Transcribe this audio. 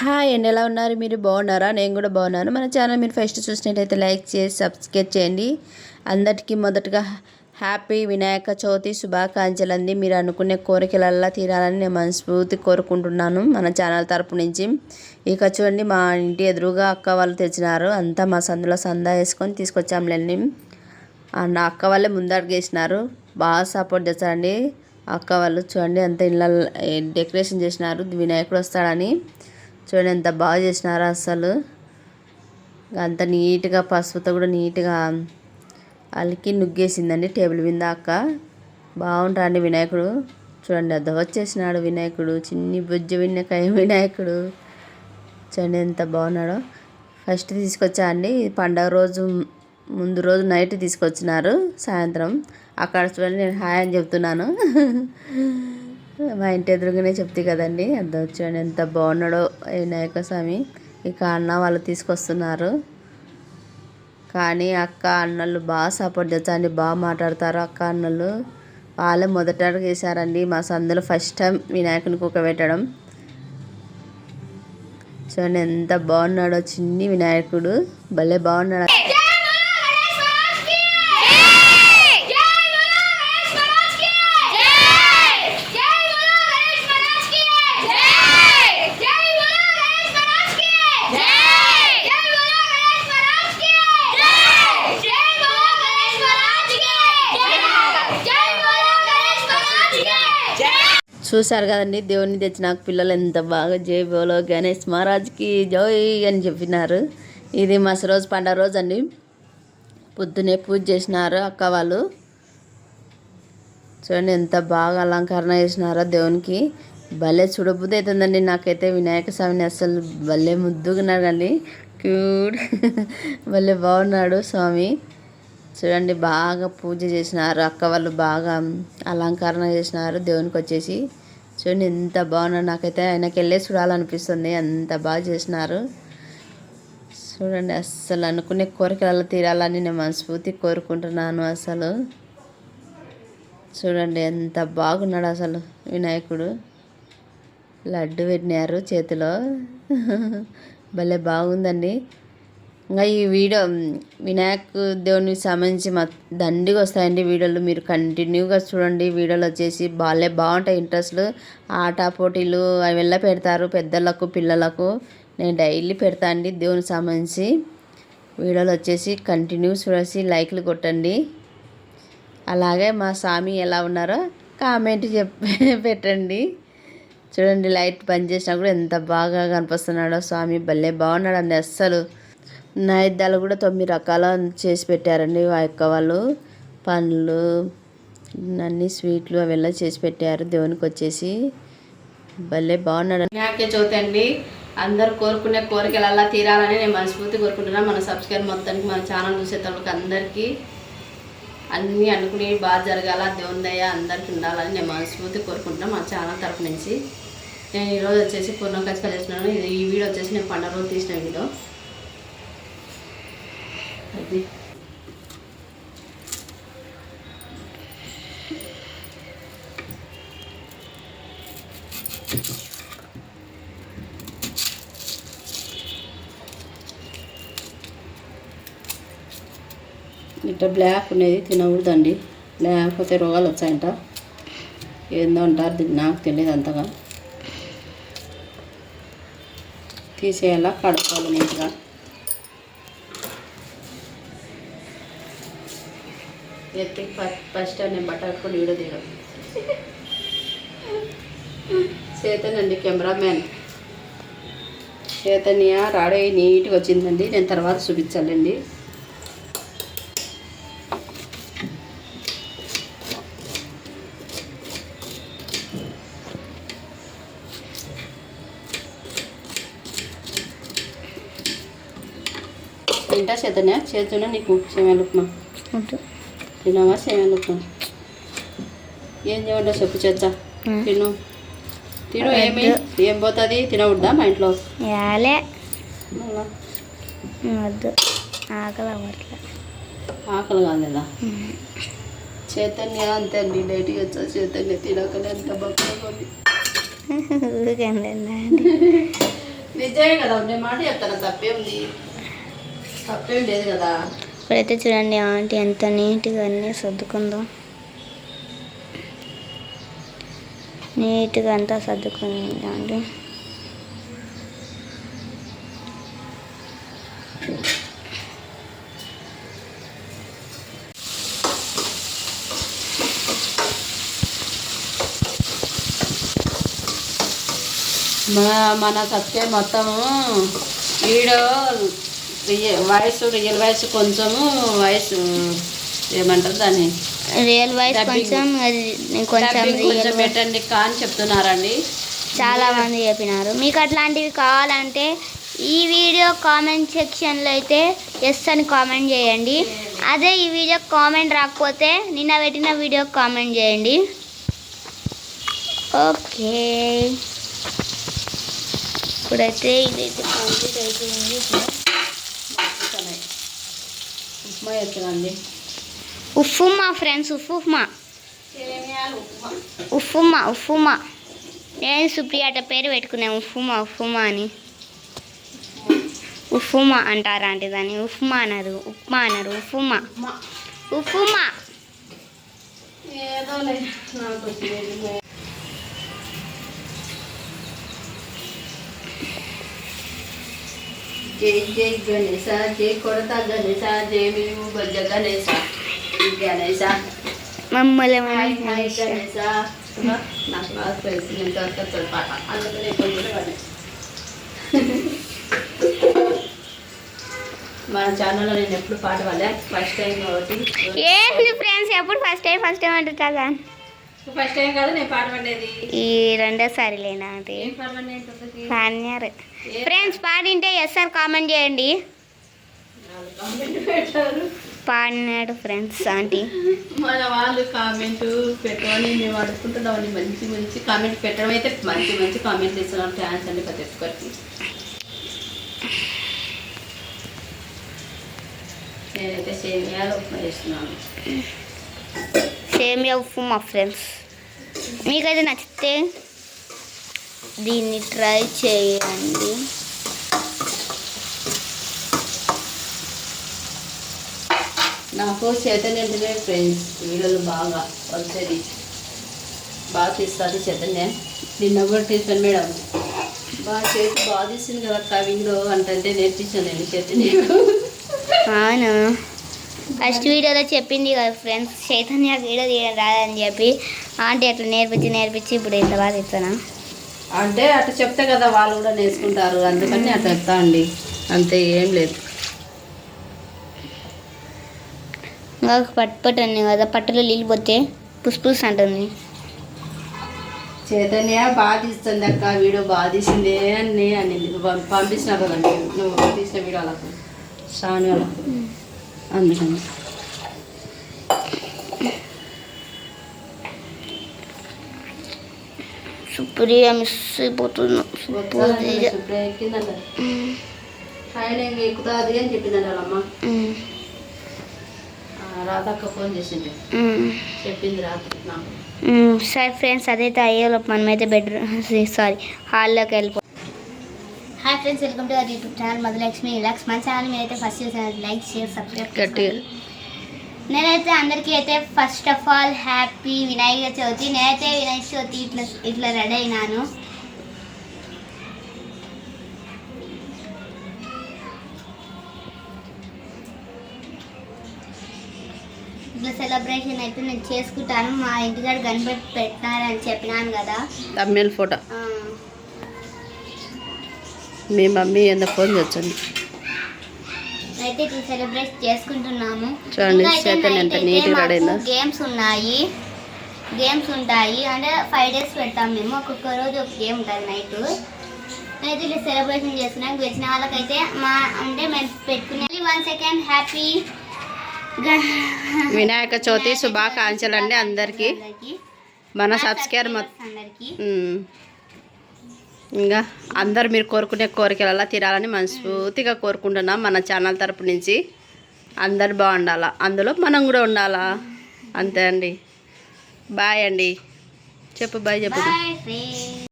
Hi అండి ఎలా ఉన్నారు? మీరు బాగున్నారా? నేను కూడా బాగున్నాను. మన ఛానల్ మీరు ఫస్ట్ చూసినట్టయితే లైక్ చేసి సబ్స్క్రైబ్ చేయండి. అందరికీ మొదటగా హ్యాపీ వినాయక చవితి శుభాకాంక్షలు అండి. మీరు అనుకునే కోరికలల్లా తీరాలని నేను మనస్ఫూర్తి కోరుకుంటున్నాను మన ఛానల్ తరపు నుంచి. ఇక చూడండి మా ఇంటి ఎదురుగా అక్క వాళ్ళు తెచ్చినారు అంతా మా సందులో సందా వేసుకొని తీసుకొచ్చాంలేండి. నా అక్క వాళ్ళే ముందడుగు వేసినారు బాగా సపోర్ట్ చేస్తారండి. అక్క వాళ్ళు చూడండి అంత ఇళ్ళ డెకరేషన్ చేసినారు. వినాయకుడు వస్తాడని. చూడండి ఎంత బాగా చేసినారా అసలు. అంత నీట్గా పసుపుతో కూడా నీట్గా అలికి నుగ్గేసిందండి టేబుల్ మీద అక్క బాగుంటాడండి వినాయకుడు. చూడండి అద్ద వచ్చేసినాడు వినాయకుడు. చిన్ని బుజ్జి వినాయకాయ వినాయకుడు. చూడండి ఎంత బాగున్నాడో. ఫస్ట్ తీసుకొచ్చా అండి పండగ రోజు ముందు రోజు నైట్ తీసుకొచ్చినారు సాయంత్రం. అక్కడ చూడండి నేను హాయ్ అని చెప్తున్నాను. మా ఇంటి ఎదురుగానే చెప్తే కదండి అంత చూడండి ఎంత బాగున్నాడో వినాయక స్వామి ఇక అన్న వాళ్ళు తీసుకొస్తున్నారు. కానీ అక్క అన్నలు బాగా సపోర్ట్ చేస్తారండి బాగా మాట్లాడతారు అక్క అన్నలు. వాళ్ళే మొదట చేశారండి వేశారండి మా సందులో ఫస్ట్ టైం వినాయకుని కుక్క పెట్టడం. చూడండి ఎంత బాగున్నాడో చిన్ని వినాయకుడు. భలే బాగున్నాడు చూశారు కదండి దేవుని తెచ్చి నాకు పిల్లలు ఎంత బాగా జై బోలో గణేష్ మహారాజ్కి జై అని చెప్పినారు. ఇది మస రోజు పండగ రోజు అండి. పొద్దునే పూజ చేసినారు అక్క వాళ్ళు. చూడండి ఎంత బాగా అలంకరణ చేసినారో దేవునికి. భలే చూడబుద్ధి అవుతుందండి నాకైతే వినాయక స్వామిని అసలు భలే ముద్దుగున్నాడు అండి. భలే బాగున్నాడు స్వామి. చూడండి బాగా పూజ చేసినారు అక్క వాళ్ళు బాగా అలంకరణ చేసినారు దేవునికి వచ్చేసి. చూడండి ఎంత బాగున్నాడు. నాకైతే ఆయనకి వెళ్ళే చూడాలనిపిస్తుంది. అంత బాగా చేసినారు. చూడండి అస్సలు అనుకునే కోరికలలో తీరాలని నేను మనస్ఫూర్తి కోరుకుంటున్నాను అసలు. చూడండి ఎంత బాగున్నాడు అసలు వినాయకుడు. లడ్డు పెట్టినారు చేతిలో. భలే బాగుందండి. ఇంకా ఈ వీడియో వినాయక్ దేవునికి సంబంధించి మా దండిగా వస్తాయండి వీడియోలు. మీరు కంటిన్యూగా చూడండి. వీడియోలు వచ్చేసి బాగాలే బాగుంటాయి. ఇంట్రెస్ట్లు ఆట పోటీలు అవి వెళ్ళ పెడతారు పెద్దలకు పిల్లలకు. నేను డైలీ పెడతా అండి దేవునికి సంబంధించి. వీడియోలు వచ్చేసి కంటిన్యూ చూడేసి లైక్లు కొట్టండి. అలాగే మా స్వామి ఎలా ఉన్నారో కామెంట్ చెప్పి పెట్టండి. చూడండి లైట్ బంద్ చేసినా కూడా ఎంత బాగా కనిపిస్తున్నాడో స్వామి. భలే బాగున్నాడు అండి అస్సలు. నైద్యాలు కూడా తొమ్మిది రకాల చేసి పెట్టారండి. ఆ యొక్క వాళ్ళు పండ్లు అన్ని స్వీట్లు అవెల్లా చేసి పెట్టారు. దేవునికి వచ్చేసి భలే బాగున్నాడు. నాకే చూతండి అందరు కోరుకునే కోరికలు అలా తీరాలని నేను మనస్ఫూర్తి కోరుకుంటున్నాను మన సబ్స్క్రైబ్ మొత్తానికి మన ఛానల్ చూసే తమకు అందరికీ అన్నీ అనుకునేవి బాగా జరగాల. దేవుని దయ అందరికి ఉండాలని నేను మనస్ఫూర్తి కోరుకుంటున్నాను మా ఛానల్ తరపు నుంచి. నేను ఈరోజు వచ్చేసి పూర్ణం కచ్చి ఇది ఈ వీడియో వచ్చేసి నేను పండుగ రోజు తీసిన వీడియో. ఇట్లా బ్లాక్ ఉండేది తినకూడదండి. లేకపోతే రోగాలు వచ్చాయంట. ఏందో అంటారు నాకు తెలియదు అంతగా. తీసేయాలా? కడుక్కోవాలి నీట్గా. ఎత్తి ఫస్ట్ నేను బట్ట కట్టుకొని వీడియో తీయడం. చేతనండి కెమెరామ్యాన్. చైతన్య రాడే నీట్గా వచ్చిందండి. నేను తర్వాత చూపించాలండి. తింటా చైతన్య చేతున్నా నీకు? సేమ్యాలు ఉప్మా తినవా ఉప్మా ఏం చేయమంటావు చెప్పు చేద్దా? తిను. తిను ఏమి ఏం పోతుంది? తినవద్దా మా ఇంట్లో? యాలే వద్దు. ఆకలి అవ్వట్లే. ఆకలి కాలేదా? చైతన్య అంతే అండి డైట్కి వచ్చా? చైతన్య తినకనే ఎంత బక్కగా నిజమే కదా ఉండే మాట చెప్తాను? తప్పేంది తప్పేం లేదు కదా. ఇప్పుడైతే చూడండి ఆంటీ ఎంత నీట్గా అన్నీ సర్దుకుందో. నీట్గా అంతా సర్దుకుంది ఆంటీ. మన మన సత్య మొత్తము వీడియో రియ- వాయిస్ రియల్ వాయిస్ కొంచెము వాయిస్ ఏమంటారు దాన్ని? Real voice. కొంచెం అది కొంచెం రియల్ పెట్టండి కా అని చెప్తున్నారండి. చాలా మంది చెప్పినారు. మీకు అట్లాంటివి కావాలంటే ఈ వీడియో కామెంట్ సెక్షన్లో అయితే ఎస్ అని కామెంట్ చేయండి. అదే ఈ వీడియో కామెంట్ రాకపోతే నిన్న పెట్టిన వీడియో కామెంట్ చేయండి. ఓకే. ఇప్పుడైతే ఇదైతే కంప్లీట్ అయిపోయింది. ఉప్మా చేస్తున్నాండి ఉఫ్ఫుమా ఫ్రెండ్స్ ఉఫ్ఫుమా ఉఫ్ఫుమా ఉఫ్ఫుమా నేను సుప్రియాట పేరు పెట్టుకున్నాను ఉఫ్ఫుమా ఉఫ్ఫుమా అని. ఉఫ్ఫుమా అంటారా అంటే దాన్ని? ఉఫ్మా అనరు ఉప్మా అనరు ఉఫ్ఫుమా ఉఫ్ఫుమా ఏదోలే నాకు తెలియదు. జై జై గణేశ జై కొడత గణేశ జై మేము బొజ్జ గణేశ జై గణేశ మమ్మల్ని హాయ్ హాయ్ గణేశ నాకు బాగా తెలిసి నేను దొరకచ్చు పాట అందుకనే కొంచెం పడి మన ఛానల్లో నేను ఎప్పుడు పాట పాడలే ఫస్ట్ టైం కాబట్టి ఏంది ఫ్రెండ్స్ ఎప్పుడు ఫస్ట్ టైం ఫస్ట్ టైం అంటారు కదా ఫస్ట్ టైం కాదు నేను ఈ రెండోసారి లేనా అది? పాడినారు ఫ్రెండ్స్ పాడింటే ఎస్ సార్ కామెంట్ చేయండి. కామెంట్ పాడినాడు ఫ్రెండ్స్ ఆంటీ. మన వాళ్ళు కామెంట్ పెట్టమని మేము అడుగుతుంటున్నామని మంచి మంచి కామెంట్ పెట్టడం అయితే మంచి మంచి కామెంట్లు ఇస్తున్నాం థ్యాంక్స్ అండి ప్రతి ఒక్కరికి. నేనైతే సేమియాలు ఉప్మా చేస్తున్నాను. సేమియా మా ఫ్రెండ్స్ మీకైతే నచ్చితే దీన్ని ట్రై చేయండి నాకు చైతన్య అంటేనే ఫ్రెండ్స్ వీడియోలు బాగా వచ్చేది బాగా తీస్తుంది చైతన్య నిన్న కూడా తీసాను మేడం బాగా చేసి బాగా తీసింది కదా వీడియో అంటే నేర్పించాను నేను చైతన్య అవును ఫస్ట్ వీడియోలో చెప్పింది కదా ఫ్రెండ్స్ చైతన్య వీడియో తీయడం రాదని చెప్పి. ఆంటీ అట్లా నేర్పించి నేర్పించి ఇప్పుడు ఇంత బాగా చెప్తానా? అంటే అట్లా చెప్తే కదా వాళ్ళు కూడా నేర్చుకుంటారు అందుకని అట్లా చెప్తా అండి. అంతే ఏం లేదు. ఇంకా పట్టు పట్టు కదా పట్టులో నీళ్ళు పోతే పుస్ పుస్ అంటుంది. చైతన్య బాగా తీస్తుంది అక్క వీడియో బాగా తీసిందే అని అని పంపించినావు కదండి నువ్వు తీసిన వీడియో వాళ్ళకు శ్రావణి వాళ్ళకు అందుకని. సుప్రియ మిస్ అయిపోతున్నా. సుప్రియ ఎక్కుతుంది అని వాళ్ళమ్మ రాధక్క ఫోన్ చేసింది. చెప్పింది రాత్రి నాకు. సరే ఫ్రెండ్స్ అదైతే అయ్యేలోపు మనమైతే బెడ్రూమ్ సారీ హాల్లోకి వెళ్ళిపో hi friends welcome to our YouTube channel Madhulakshmi relax మన ఛానల్ మీరైతే ఫస్ట్ చూసాను లైక్ షేర్ సబ్స్క్రైబ్. నేనైతే అందరికీ అయితే first of all happy Vinayaka Chavithi. నేనైతే వినాయక చవితి ఇట్లా ఇట్లా రెడీ అయినాను. ఇట్లా సెలబ్రేషన్ అయితే నేను చేసుకుంటాను. మా ఇంటికాడ గణపతి పెట్టినారని చెప్పినాను కదా. తమిళ ఫోటో. మీ మమ్మీ ఎంత ఫోన్ చేస్తుంది. అయితే సెలబ్రేట్ చేసుకుంటున్నాము. చూడండి, night ఎంత మాకు రెడీ. గేమ్స్ ఉన్నాయి. గేమ్స్ ఉంటాయి. అంటే ఫైవ్ డేస్ పెడతాం మేము. ఒక్కొక్క రోజు ఒక గేమ్ ఉంటుంది నైట్ అయితే ఇట్లా సెలబ్రేషన్ చేస్తున్నాం వచ్చిన వాళ్ళకైతే మా అంటే మేము పెట్టుకునే one second happy Vinayaka Chavithi శుభాకాంక్షలు అండి అందరికీ. మన సబ్స్క్రైబర్ మొత్తం అందరికి. ఇంకా అందరు మీరు కోరుకునే కోరికలలో తీరాలని మనస్ఫూర్తిగా కోరుకుంటున్నాం మన ఛానల్ తరపు నుంచి. అందరు బాగుండాలా? అందులో మనం కూడా ఉండాలా? అంతే అండి. బాయ్ అండి. చెప్పు బాయ్ చెప్పు.